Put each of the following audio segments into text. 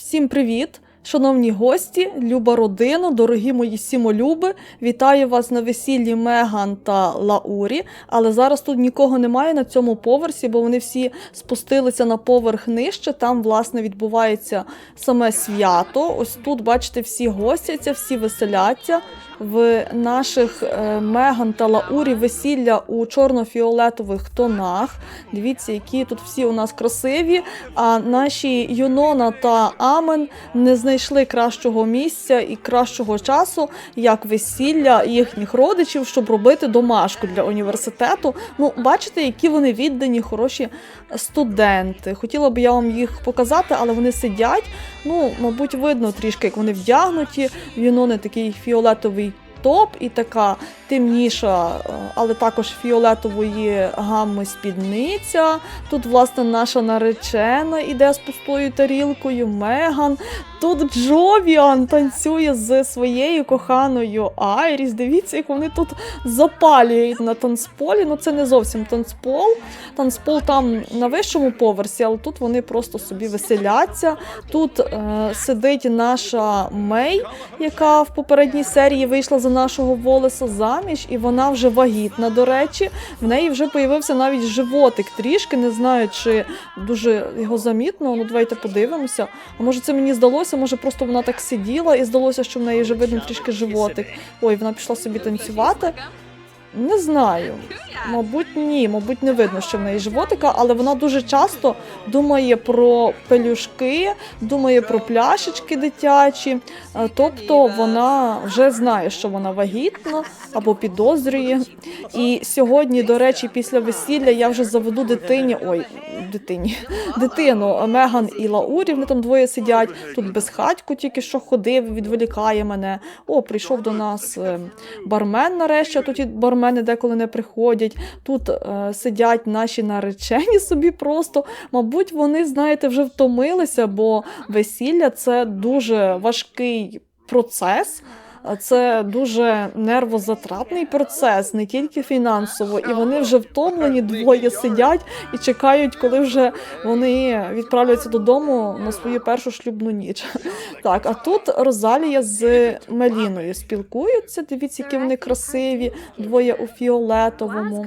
Всім привіт! Шановні гості, люба родина, дорогі мої сімолюби, вітаю вас на весіллі Меган та Лаурі. Але зараз тут нікого немає на цьому поверсі, бо вони всі спустилися на поверх нижче. Там, власне, відбувається саме свято. Ось тут, бачите, всі гостяться, всі веселяться. В наших е, Меган та Лаурі весілля у чорно-фіолетових тонах. Дивіться, які тут всі у нас красиві. А наші Юнона та Амен не знайшли кращого місця і кращого часу, як весілля їхніх родичів, щоб робити домашку для університету. Ну, бачите, які вони віддані, хороші студенти. Хотіла б я вам їх показати, але вони сидять. Ну, мабуть, видно трішки, як вони вдягнуті. Юнони такий фіолетовий топ і така темніша, але також фіолетової гамми спідниця. Тут, власне, наша наречена іде з пустою тарілкою, Меган. Тут Джовіан танцює з своєю коханою Айріс. Дивіться, як вони тут запалюють на танцполі. Ну, це не зовсім танцпол. Танцпол там на вищому поверсі, але тут вони просто собі веселяться. Тут е, сидить наша Мей, яка в попередній серії вийшла за нашого волоса заміж, і вона вже вагітна. До речі, в неї вже появився навіть животик трішки. Не знаю, чи дуже його замітно. Ну, давайте подивимося. А може, це мені здалося, може просто вона так сиділа і здалося, що в неї вже видно трішки животик. Ой, вона пішла собі танцювати. Не знаю. Мабуть, ні, мабуть, не видно, що в неї животика, але вона дуже часто думає про пелюшки, думає про пляшечки дитячі. Е, Тобто вона вже знає, що вона вагітна або підозрює. І сьогодні, до речі, після весілля я вже заведу дитині. Ой, дитині, дитину Меган і Лаурі. Вони там двоє сидять. Тут безхатько тільки що ходив, відволікає мене. О, прийшов до нас е, бармен нарешті. а Тут і бармени деколи не приходять. Тут е, сидять наші наречені собі просто. Мабуть, вони, знаєте, вже втомилися, бо весілля це дуже важкий процес. Це дуже нервозатратний процес, не тільки фінансово, і вони вже втомлені, двоє сидять і чекають, коли вже вони відправляються додому на свою першу шлюбну ніч. Так, а тут Розалія з Меліною спілкуються. Дивіться, які вони красиві, двоє у фіолетовому.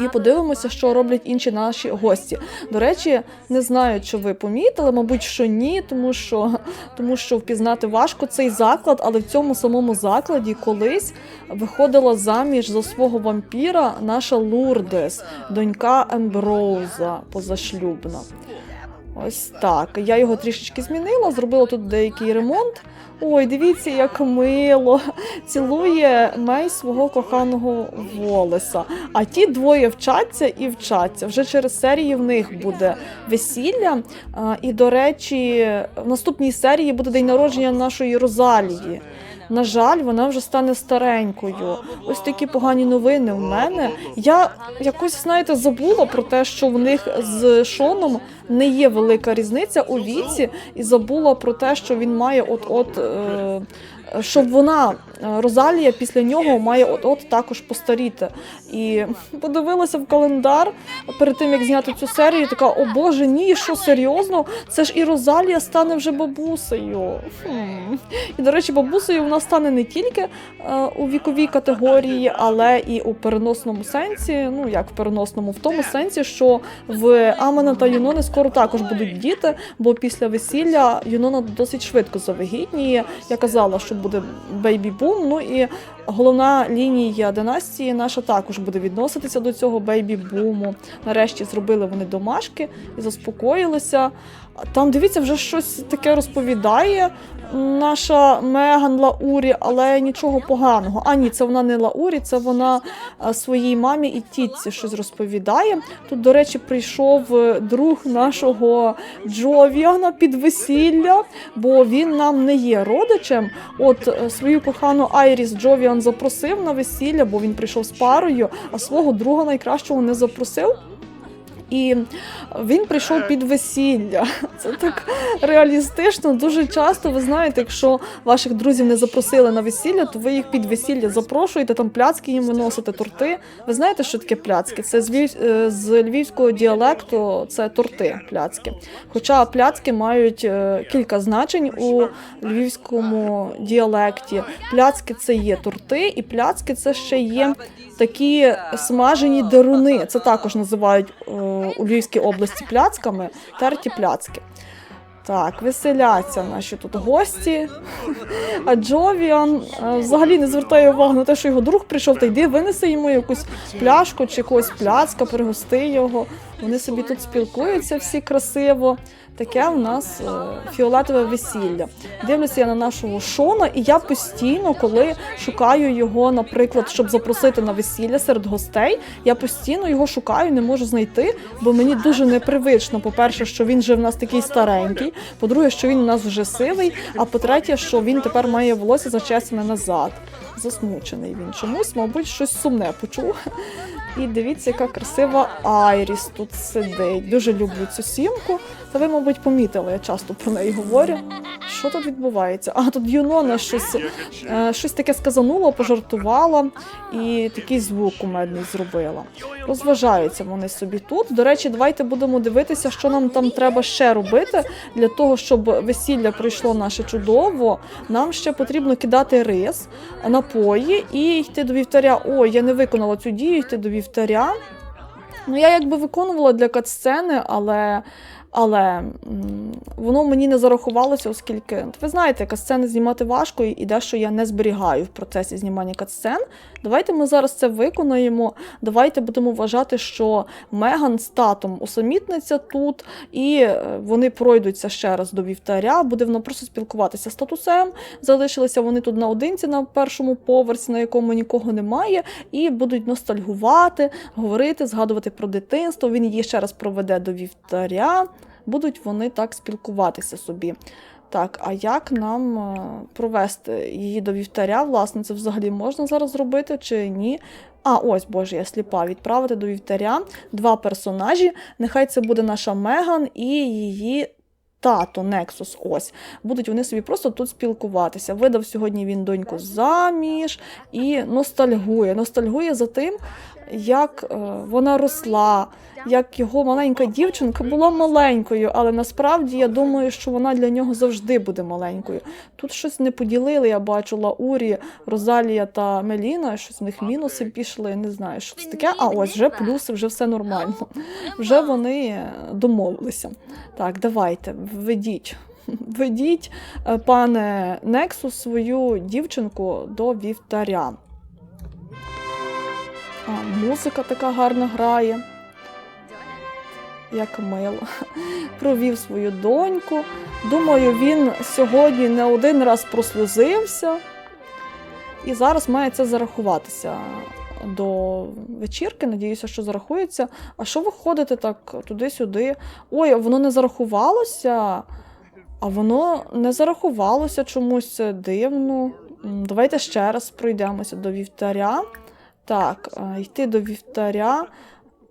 І подивимося, що роблять інші наші гості. До речі, не знаю, чи ви помітили, мабуть, що ні, тому що тому що впізнати важко цей заклад, але в цьому самому закладі колись виходила заміж за свого вампіра наша Лурдес, донька Емброуза позашлюбна. Ось так. Я його трішечки змінила, зробила тут деякий ремонт. Ой, дивіться, як мило. Цілує Мей свого коханого волоса. А ті двоє вчаться і вчаться. Вже через серії в них буде весілля. І, до речі, в наступній серії буде день народження нашої Розалії. На жаль, вона вже стане старенькою. Ось такі погані новини у мене. Я якось, знаєте, забула про те, що в них з Шоном не є велика різниця у віці, і забула про те, що він має от-от. Е- щоб вона, Розалія, після нього має от-от також постаріти. І подивилася в календар перед тим, як зняти цю серію, така, о Боже, ні, що серйозно? Це ж і Розалія стане вже бабусею. І, до речі, бабусею вона стане не тільки е, у віковій категорії, але і у переносному сенсі. Ну, як в переносному, в тому сенсі, що в Амена та Юнони скоро також будуть діти, бо після весілля Юнона досить швидко завагітніє. Я казала, що буде бейбі-бум. Ну і головна лінія династії наша також буде відноситися до цього бейбі-буму. Нарешті зробили вони домашки і заспокоїлися. Там, дивіться, вже щось таке розповідає наша Меган Лаурі, але нічого поганого. А ні, це вона не Лаурі, це вона своїй мамі і тітці щось розповідає. Тут, до речі, прийшов е, друг нашого Джовіана під весілля, бо він нам не є родичем. От е, свою кохану Айріс Джовіан запросив на весілля, бо він прийшов з парою, а свого друга найкращого не запросив. І він прийшов під весілля. Це так реалістично. Дуже часто ви знаєте, якщо ваших друзів не запросили на весілля, то ви їх під весілля запрошуєте, там пляцки їм виносите, торти. Ви знаєте, що таке пляцки? Це з, львів... е, з львівського діалекту це торти, пляцки. Хоча пляцки мають е, кілька значень у львівському діалекті. Пляцки це є торти, і пляцки це ще є такі смажені деруни. Це також називають е, у Львівській області пляцками, терті пляцки. Так, веселяться наші тут гості. А Джовіан е, взагалі не звертає увагу на те, що його друг прийшов, та йди винеси йому якусь пляшку чи якогось пляцка, пригости його. Вони собі тут спілкуються всі красиво. Таке у нас е, фіолетове весілля. Дивлюся я на нашого Шона, і я постійно, коли шукаю його, наприклад, щоб запросити на весілля серед гостей, я постійно його шукаю, не можу знайти, бо мені дуже непривично. По-перше, що він же в нас такий старенький. По-друге, що він у нас вже сивий. А по-третє, що він тепер має волосся зачесане назад. Засмучений він чомусь, мабуть, щось сумне почув. І дивіться, яка красива Айріс тут сидить. Дуже люблю цю сімку. Та ви, мабуть, помітили, я часто про неї говорю. Що тут відбувається? А тут Юнона щось, е, щось таке сказанула, пожартувала і такий звук кумедний зробила. Розважаються вони собі тут. До речі, давайте будемо дивитися, що нам там треба ще робити для того, щоб весілля пройшло наше чудово. Нам ще потрібно кидати рис, напої і йти до вівтаря. Ой, я не виконала цю дію, йти до вівтаря. Ну, я якби виконувала для катсцени, але. Але воно мені не зарахувалося, оскільки ви знаєте, катсцени знімати важко, і дещо я не зберігаю в процесі знімання катсцен. Давайте ми зараз це виконаємо. Давайте будемо вважати, що Меган з татом усамітниться тут, і е, вони пройдуться ще раз до вівтаря. Буде вона просто спілкуватися з татусем. Залишилися вони тут наодинці на першому поверсі, на якому нікого немає, і будуть ностальгувати, говорити, згадувати про дитинство. Він її ще раз проведе до вівтаря. Будуть вони так спілкуватися собі. Так, а як нам е, провести її до вівтаря? Власне, це взагалі можна зараз зробити чи ні? А, ось, боже, я сліпа. Відправити до вівтаря два персонажі. Нехай це буде наша Меган і її. Тато Нексус, ось будуть вони собі просто тут спілкуватися. Видав сьогодні він доньку заміж і ностальгує. Ностальгує за тим, як е, вона росла, як його маленька дівчинка була маленькою, але насправді я думаю, що вона для нього завжди буде маленькою. Тут щось не поділили. Я бачу Лаурі, Розалія та Меліна. Щось в них мінуси пішли. Не знаю, що це таке. А ось вже плюси, вже все нормально. Вже вони домовилися. Так, давайте, ведіть. Ведіть, е, пане Нексус, свою дівчинку до вівтаря. А, музика така гарна грає. Як мило. Провів свою доньку. Думаю, він сьогодні не один раз прослузився. І зараз має це зарахуватися до вечірки. Надіюся, що зарахується. А що ви ходите так туди-сюди? Ой, воно не зарахувалося. А воно не зарахувалося чомусь дивно. Давайте ще раз пройдемося до вівтаря. Так, е, йти до вівтаря.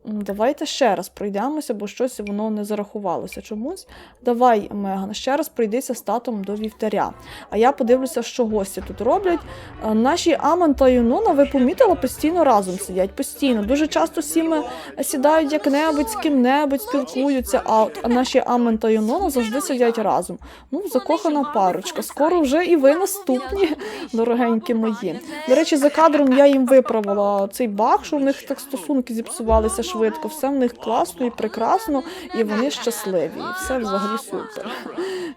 Давайте ще раз пройдемося, бо щось воно не зарахувалося чомусь. Давай, Меган, ще раз пройдися з татом до вівтаря. А я подивлюся, що гості тут роблять. Е, Наші Аман та Юнона, ви помітили, постійно разом сидять. Постійно. Дуже часто сіми сідають як-небудь з ким-небудь, спілкуються, а наші Аман та Юнона завжди сидять разом. Ну, закохана парочка. Скоро вже і ви наступні, дорогенькі мої. До речі, за кадром я їм виправила цей баг, що в них так стосунки зіпсувалися швидко. Все в них класно і прекрасно, і вони щасливі. І все взагалі супер.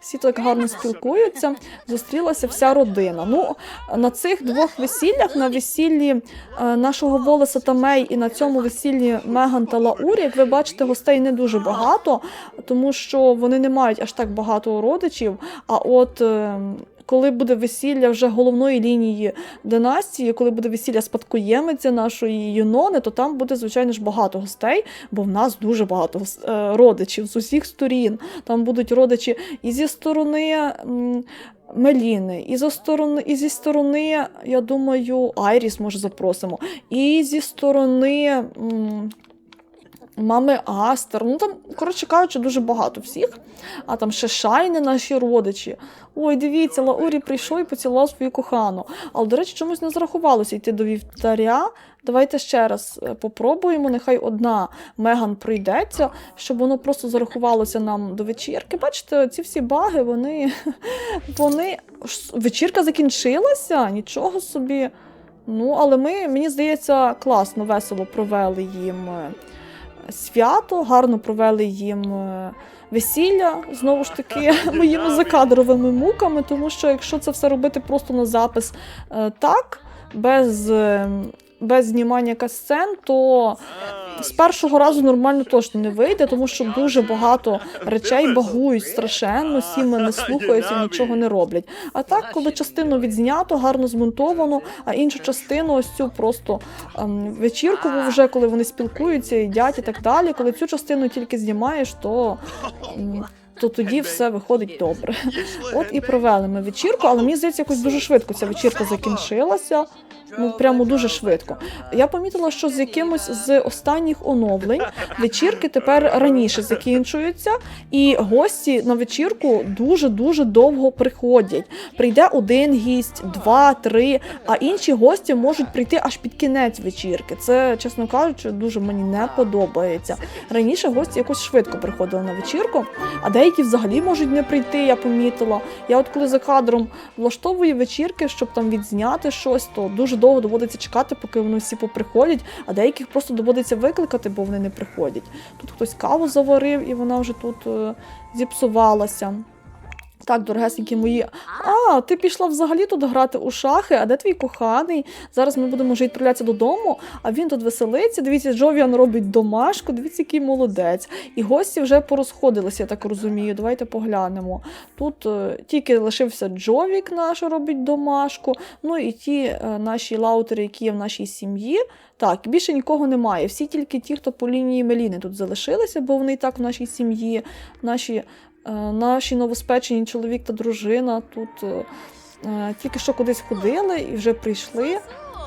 Всі так гарно спілкуються. Зустрілася вся родина. Ну, на цих двох весіллях, на весіллі е, нашого Волеса та Мей, і на цьому весіллі Меган та Лаурі, як ви бачите, гостей не дуже багато, тому що вони не мають аж так багато родичів. А от е, коли буде весілля вже головної лінії династії, коли буде весілля спадкоємиця нашої Юнони, то там буде, звичайно ж, багато гостей, бо в нас дуже багато е, родичів з усіх сторін. Там будуть родичі і зі сторони. Меліни, і зі сторони, і зі сторони, я думаю, Айріс може запросимо. І зі сторони м, мами Астер. Ну там, коротше кажучи, дуже багато всіх. А там ще шайни наші родичі. Ой, дивіться, Лаурі прийшов і поцілував свою кохану. Але, до речі, чомусь не зарахувалося йти до вівтаря. Давайте ще раз е, попробуємо. Нехай одна Меган прийдеться, щоб воно просто зарахувалося нам до вечірки. Бачите, ці всі баги, вони. вони... Вечірка закінчилася, нічого собі. Ну, але ми, мені здається, класно, весело провели їм е, свято, гарно провели їм е, весілля, знову ж таки, моїми закадровими муками, тому що якщо це все робити просто на запис е, так, без, е, без знімання касцен, то з першого разу нормально точно не вийде, тому що дуже багато речей багують страшенно, сіми не слухаються, нічого не роблять. А так, коли частину відзнято, гарно змонтовано, а іншу частину, ось цю просто ем, вечіркову, вже коли вони спілкуються, їдять і так далі. Коли цю частину тільки знімаєш, то. м, То тоді все виходить добре. От і провели ми вечірку, але мені здається, якось дуже швидко ця вечірка закінчилася. Ну прямо дуже швидко. Я помітила, що з якимось з останніх оновлень вечірки тепер раніше закінчуються, і гості на вечірку дуже дуже довго приходять. Прийде один гість, два, три, а інші гості можуть прийти аж під кінець вечірки. Це, чесно кажучи, дуже мені не подобається. Раніше гості якось швидко приходили на вечірку, а деякі взагалі можуть не прийти. Я помітила. Я от коли за кадром влаштовую вечірки, щоб там відзняти щось, то дуже довго доводиться чекати, поки вони всі поприходять, а деяких просто доводиться викликати, бо вони не приходять. Тут хтось каву заварив, і вона вже тут е, зіпсувалася. Так, дорогесенькі мої. А, ти пішла взагалі тут грати у шахи, а де твій коханий? Зараз ми будемо вже відправлятися додому, а він тут веселиться. Дивіться, Джовіан робить домашку, дивіться, який молодець. І гості вже порозходилися, я так розумію. Давайте поглянемо. Тут е, тільки лишився Джовік наш робить домашку. Ну і ті е, наші лаутери, які є в нашій сім'ї. Так, більше нікого немає. Всі тільки ті, хто по лінії Меліни тут залишилися, бо вони і так в нашій сім'ї, наші, наші новоспечені чоловік та дружина тут е, е, тільки що кудись ходили і вже прийшли.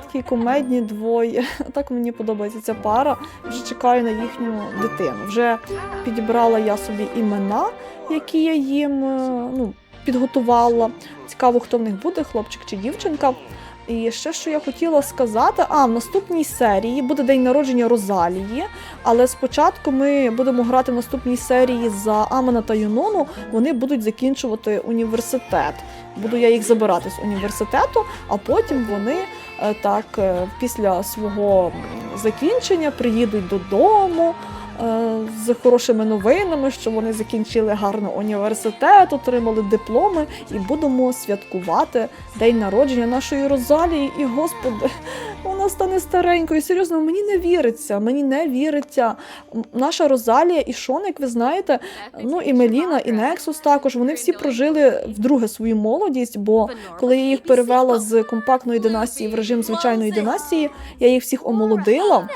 Такі кумедні двоє. Так мені подобається ця пара. Вже чекаю на їхню дитину. Вже підібрала я собі імена, які я їм е, ну, підготувала. Цікаво, хто в них буде, хлопчик чи дівчинка. І ще що я хотіла сказати: а в наступній серії буде день народження Розалії, але спочатку ми будемо грати в наступній серії за Амана та Юнону. Вони будуть закінчувати університет. Буду я їх забирати з університету, а потім вони е, так е, після свого закінчення приїдуть додому. Е, З хорошими новинами, що вони закінчили гарно університет, отримали дипломи, і будемо святкувати день народження нашої Розалії. І господи, вона стане старенькою. Серйозно, мені не віриться. Мені не віриться. Наша Розалія і Шон, як ви знаєте, ну і Меліна, і Нексус також. Вони всі прожили вдруге свою молодість, бо коли я їх перевела з компактної династії в режим звичайної династії, я їх всіх омолодила.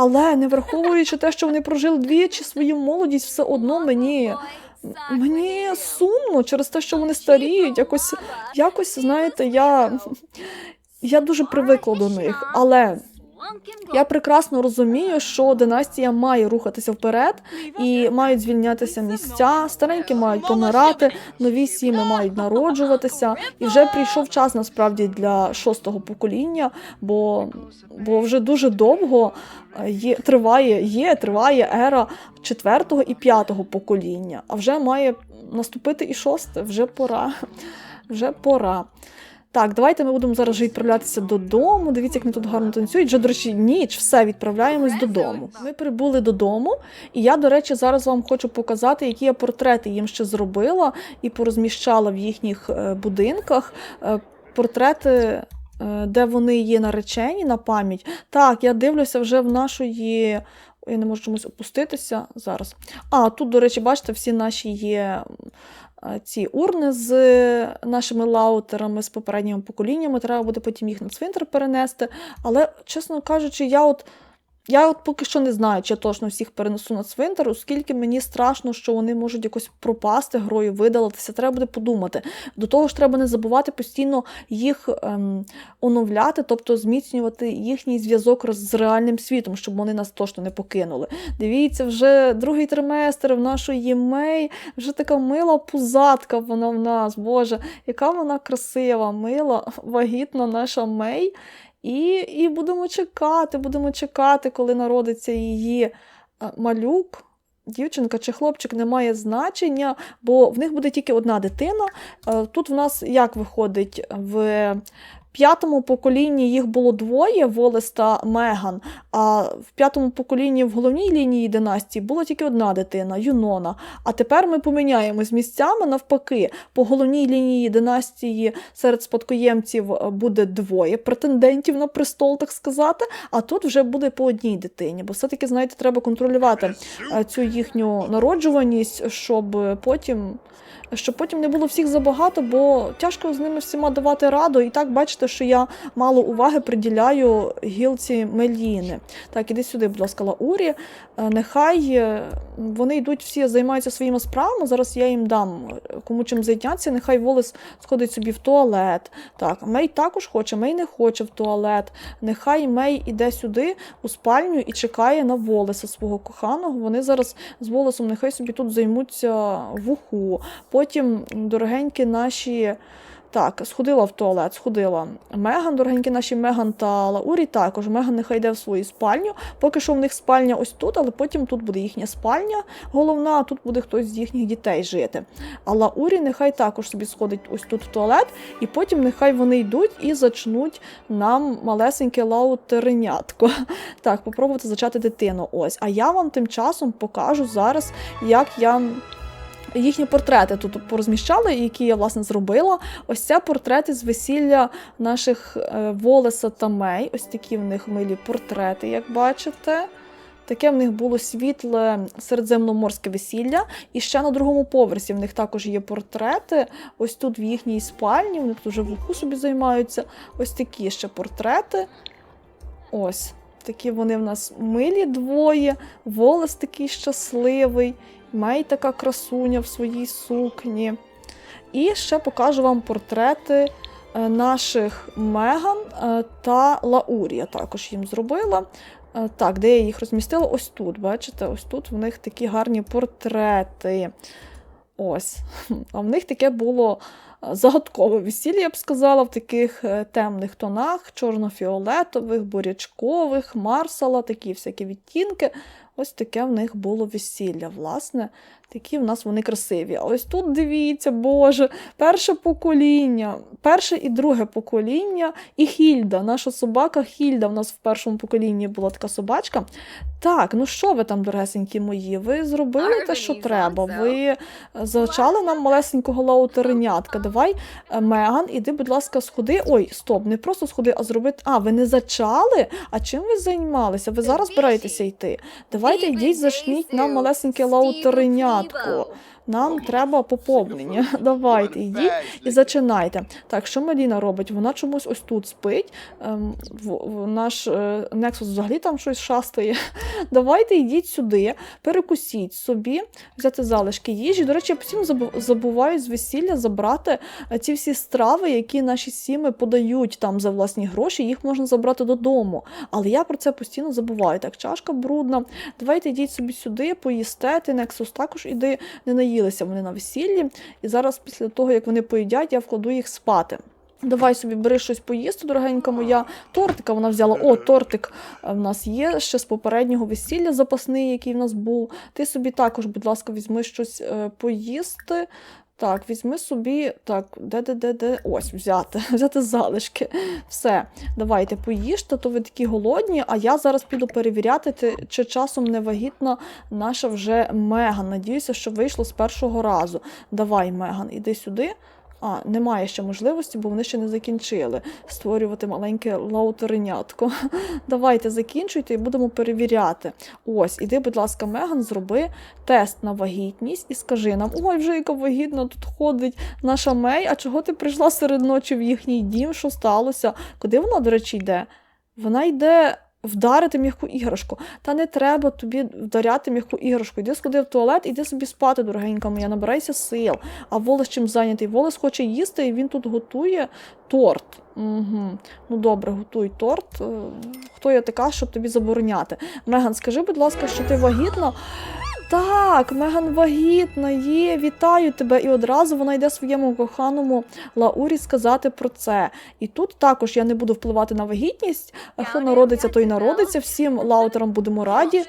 Але не враховуючи те, що вони прожили двічі свою молодість, все одно мені, мені сумно через те, що вони старіють. Якось, якось знаєте, я, я дуже привикла до них. Але я прекрасно розумію, що династія має рухатися вперед і мають звільнятися місця, старенькі мають помирати, нові сім'ї мають народжуватися. І вже прийшов час насправді для шостого покоління, бо, бо вже дуже довго е, є, триває, є, триває ера четвертого і п'ятого покоління. А вже має наступити і шосте, вже пора. Вже пора. Так, давайте ми будемо зараз вже відправлятися додому. Дивіться, як вони тут гарно танцюють. Вже, до речі, ніч, все, відправляємось додому. Ми прибули додому, і я, до речі, зараз вам хочу показати, які я портрети їм ще зробила і порозміщала в їхніх е, будинках. Е, Портрети. е, Де вони є наречені на пам'ять. Так, я дивлюся вже в нашої. Я не можу чомусь опуститися зараз. А, тут, до речі, бачите, всі наші є ці урни з нашими лаутерами з попередніми поколіннями. Треба буде потім їх на цвинтар перенести. Але, чесно кажучи, я от Я от поки що не знаю, чи я точно всіх перенесу на цвинтар, оскільки мені страшно, що вони можуть якось пропасти грою, видалитися. Треба буде подумати. До того ж, треба не забувати постійно їх ем, оновляти, тобто зміцнювати їхній зв'язок з реальним світом, щоб вони нас точно не покинули. Дивіться, вже другий триместр в нашої Мей, вже така мила пузатка вона в нас. Боже, яка вона красива, мила, вагітна наша Мей. І, і будемо чекати, будемо чекати, коли народиться її е, малюк. Дівчинка чи хлопчик не має значення, бо в них буде тільки одна дитина. Е, Тут в нас як виходить в п'ятому поколінні їх було двоє Волес та Меган. А в п'ятому поколінні в головній лінії династії була тільки одна дитина Юнона. А тепер ми поміняємось місцями навпаки. По головній лінії династії серед спадкоємців е, буде двоє претендентів на престол, так сказати. А тут вже буде по одній дитині. Бо все-таки, знаєте, треба контролювати е, цю їхню народжуваність, щоб потім. Щоб потім не було всіх забагато, бо тяжко з ними всіма давати раду. І так бачите, що я мало уваги приділяю гілці Меліни. Так, іди сюди, будь ласка, Лаурі. Е, Нехай е, вони йдуть всі, займаються своїми справами. Зараз я їм дам е, кому чим зайняться. Нехай Волес сходить собі в туалет. Так, Мей також хоче, Мей не хоче в туалет. Нехай Мей іде сюди у спальню і чекає на Волеса свого коханого. Вони зараз з Волесом нехай собі тут займуться в уху. Потім дорогенькі наші. Так, сходила в туалет, сходила. Меган, дорогенькі наші Меган та Лаурі також. Меган нехай йде в свою спальню. Поки що в них спальня ось тут, але потім тут буде їхня спальня головна, а тут буде хтось з їхніх дітей жити. А Лаурі нехай також собі сходить ось тут в туалет, і потім нехай вони йдуть і зачнуть нам малесеньке лаутеренятко. Так, попробувати зачати дитину. Ось. А я вам тим часом покажу зараз, як я. Їхні портрети тут порозміщали, які я власне зробила. Ось це портрети з весілля наших е, Волеса та Мей. Ось такі в них милі портрети, як бачите. Таке в них було світле середземноморське весілля. І ще на другому поверсі в них також є портрети. Ось тут в їхній спальні, вони тут вже в уху собі займаються. Ось такі ще портрети. Ось. Такі вони в нас милі двоє, волос такий щасливий, Мей така красуня в своїй сукні. І ще покажу вам портрети е, наших Меган е, та Лаурі. Я також їм зробила. Е, Так, де я їх розмістила? Ось тут, бачите, ось тут в них такі гарні портрети. Ось. А в них таке було загадкове весілля, я б сказала, в таких темних тонах, чорно-фіолетових, бурячкових, марсала, такі всякі відтінки. Ось таке в них було весілля, власне. Такі в нас вони красиві. А ось тут дивіться, Боже, перше покоління, перше і друге покоління, і Хільда, наша собака Хільда. В нас в першому поколінні була така собачка. Так, ну що ви там, доресенькі мої? Ви зробили те, що треба. Ви зачали нам малесенького лаутеренятка. Давай, е, Меган, іди, будь ласка, сходи. Ой, стоп, не просто сходи, а зробити. А, ви не зачали? А чим ви займалися? Ви зараз збираєтеся йти? Давайте йдіть, зашніть нам малесеньке лаутеренятко. Нам треба поповнення. Давайте йдіть і зачинайте. Так, що Меліна робить? Вона чомусь ось тут спить. Ем, в, в, наш е, Нексус взагалі там щось шастає. Давайте йдіть сюди, перекусіть собі, взяти залишки їжі. До речі, я постійно забу- забуваю з весілля забрати е, ці всі страви, які наші сіми подають там за власні гроші, їх можна забрати додому. Але я про це постійно забуваю. Так, чашка брудна. Давайте йдіть собі сюди, поїсте. Ти Нексус також іди, не наїлися вони на весіллі. І зараз, після того, як вони поїдять, я вкладу їх спати. Давай собі бери щось поїсти, дорогенька моя. Тортика вона взяла. О, тортик е, в нас є ще з попереднього весілля запасний, який в нас був. Ти собі також, будь ласка, візьми щось е, поїсти. Так, візьми собі. Так, де, де, де, де? Ось, взяти, взяти залишки. Все, давайте поїжте, то ви такі голодні, а я зараз піду перевіряти, ти- чи часом не вагітна наша вже Меган. Надіюся, що вийшло з першого разу. Давай, Меган, іди сюди. А, немає ще можливості, бо вони ще не закінчили створювати маленьке лаутеренятко. Давайте закінчуйте і будемо перевіряти. Ось, іди, будь ласка, Меган, зроби тест на вагітність і скажи нам: ой, вже яка вагітна тут ходить наша Мей. А чого ти прийшла серед ночі в їхній дім? Що сталося? Куди вона, до речі, йде? Вона йде вдарити м'яку іграшку. Та не треба тобі вдаряти м'яку іграшку. Іди сходи в туалет, іди собі спати, дорогенька моя, набирайся сил. А Волос чим зайнятий? Волос хоче їсти, і він тут готує торт. Угу. Ну добре, готуй торт. Е, Хто я така, щоб тобі забороняти? Меган, скажи, будь ласка, що ти вагітна? Так, Меган вагітна, є, вітаю тебе. І одразу вона йде своєму коханому Лаурі сказати про це. І тут також я не буду впливати на вагітність. Хто народиться, той народиться. Всім лаутерам будемо раді.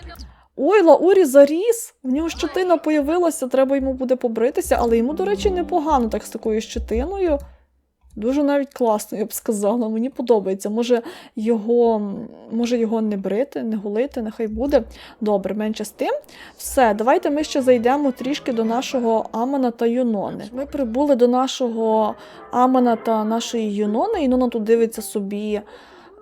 Ой, Лаурі заріс. В нього щетина появилася, треба йому буде побритися, але йому, до речі, непогано так з такою щетиною. Дуже навіть класно, я б сказала. Мені подобається. Може його, може його не брити, не голити, нехай буде. Добре, менше з тим. Все, давайте ми ще зайдемо трішки до нашого Амана та Юнони. Ми прибули до нашого Амана та нашої Юнони. Юнона тут дивиться собі.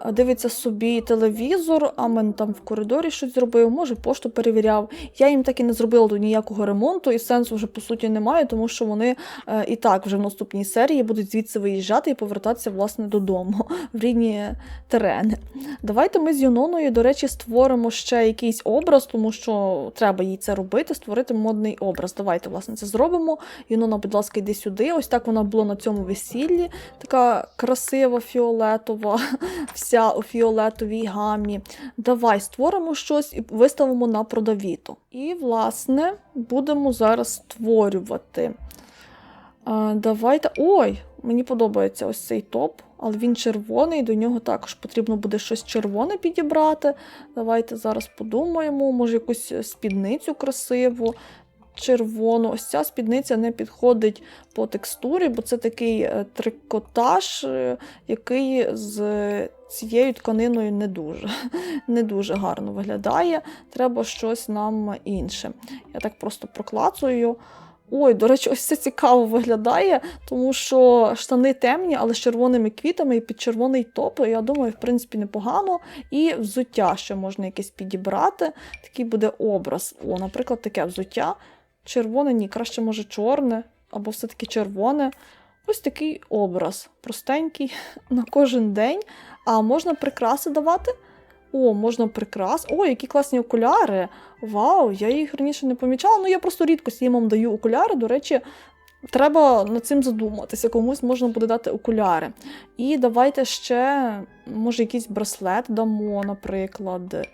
Дивиться собі телевізор, Амен там в коридорі щось зробив, може пошту перевіряв. Я їм так і не зробила тут ніякого ремонту, і сенсу вже по суті немає, тому що вони е, і так вже в наступній серії будуть звідси виїжджати і повертатися власне додому в рідні терени. Давайте ми з Юноною, до речі, створимо ще якийсь образ, тому що треба їй це робити, створити модний образ. Давайте, власне, це зробимо. Юнона, будь ласка, йди сюди. Ось так вона була на цьому весіллі, така красива, фіолетова, вся у фіолетовій гамі. Давай створимо щось і виставимо на продавіту. І, власне, будемо зараз створювати. А, давайте. Ой, мені подобається ось цей топ, але він червоний, до нього також потрібно буде щось червоне підібрати. Давайте зараз подумаємо, може якусь спідницю красиву. Червону, ось ця спідниця не підходить по текстурі, бо це такий е, трикотаж, е, який з цією тканиною не дуже, не дуже гарно виглядає. Треба щось нам інше. Я так просто проклацую. Ой, до речі, ось це цікаво виглядає, тому що штани темні, але з червоними квітами і під червоний топ, я думаю, в принципі, непогано. І взуття ще можна якесь підібрати. Такий буде образ. О, наприклад, таке взуття. Червоне, ні, краще, може, чорне, або все-таки червоне. Ось такий образ. Простенький на кожен день. А можна прикраси давати? О, можна прикрас. О, які класні окуляри. Вау, я їх раніше не помічала. Ну, я просто рідко сімам даю окуляри. До речі, треба над цим задуматися. Комусь можна буде дати окуляри. І давайте ще, може, якийсь браслет дамо, наприклад.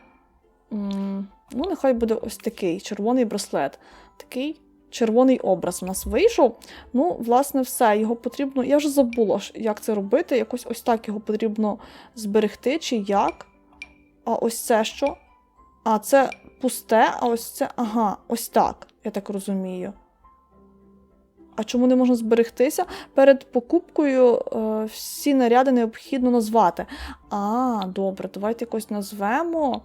Ну, нехай буде ось такий червоний браслет. Такий червоний образ у нас вийшов. Ну, власне, все. Його потрібно. Я вже забула, як це робити. Якось ось так його потрібно зберегти, чи як. А ось це що? А, це пусте, а ось це. Ага, ось так, я так розумію. А чому не можна зберегтися? Перед покупкою е, всі наряди необхідно назвати. А, добре, давайте якось назвемо.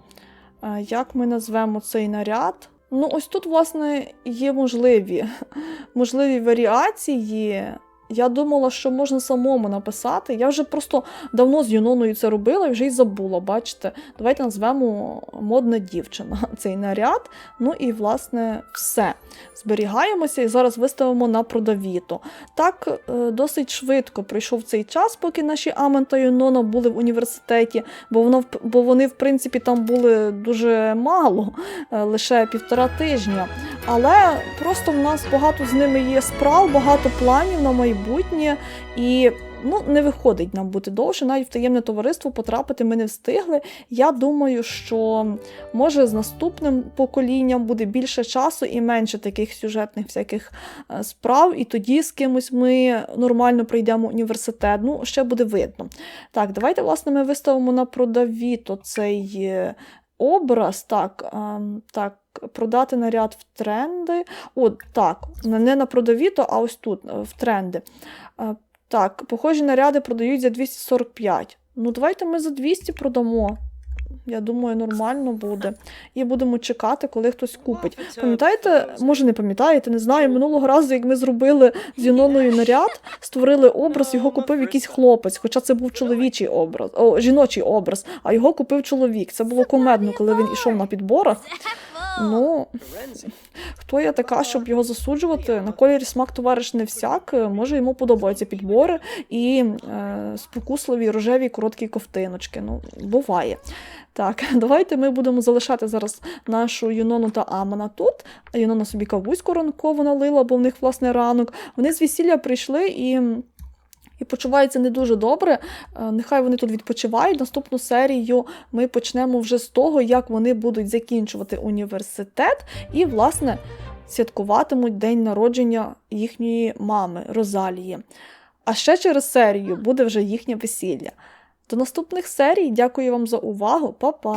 Як ми назвемо цей наряд? Ну, ось тут, власне, є можливі, можливі варіації. Я думала, що можна самому написати. Я вже просто давно з Юноною це робила і вже й забула. Бачите, давайте назвемо модна дівчина цей наряд. Ну і, власне, все. Зберігаємося і зараз виставимо на продавіто. Так, е, досить швидко пройшов цей час, поки наші Амен та Юнона були в університеті, бо, воно, бо вони, в принципі, там були дуже мало, е, лише півтора тижня. Але просто в нас багато з ними є справ, багато планів на майбутнє, і ну, не виходить нам бути довше. Навіть в таємне товариство потрапити ми не встигли. Я думаю, що може з наступним поколінням буде більше часу і менше таких сюжетних всяких е, справ, і тоді з кимось ми нормально пройдемо університет. Ну, ще буде видно. Так, давайте, власне, ми виставимо на продавіто цей е, образ. Так, ем, так, продати наряд в тренди. От так, не на продавіто, а ось тут, е, в тренди. Е, Так, похожі наряди продають за 245. Ну, давайте ми за 200 продамо. Я думаю, нормально буде. І будемо чекати, коли хтось купить. Пам'ятаєте, може не пам'ятаєте, не знаю. Минулого разу, як ми зробили з Юноною наряд, створили образ, його купив якийсь хлопець, хоча це був чоловічий образ, о, жіночий образ, а його купив чоловік. Це було кумедно, коли він ішов на підборах. Ну, хто я така, щоб його засуджувати? На кольорі смак товариш не всяк. Може, йому подобаються підбори і е, спокусливі рожеві короткі ковтиночки. Ну, буває. Так, давайте ми будемо залишати зараз нашу Юнону та Амана тут. Юнона собі кавуську ранкову налила, бо в них власне ранок. Вони з весілля прийшли і. І почуваються не дуже добре. Е, Нехай вони тут відпочивають. Наступну серію ми почнемо вже з того, як вони будуть закінчувати університет і, власне, святкуватимуть день народження їхньої мами Розалії. А ще через серію буде вже їхнє весілля. До наступних серій. Дякую вам за увагу. Па-па!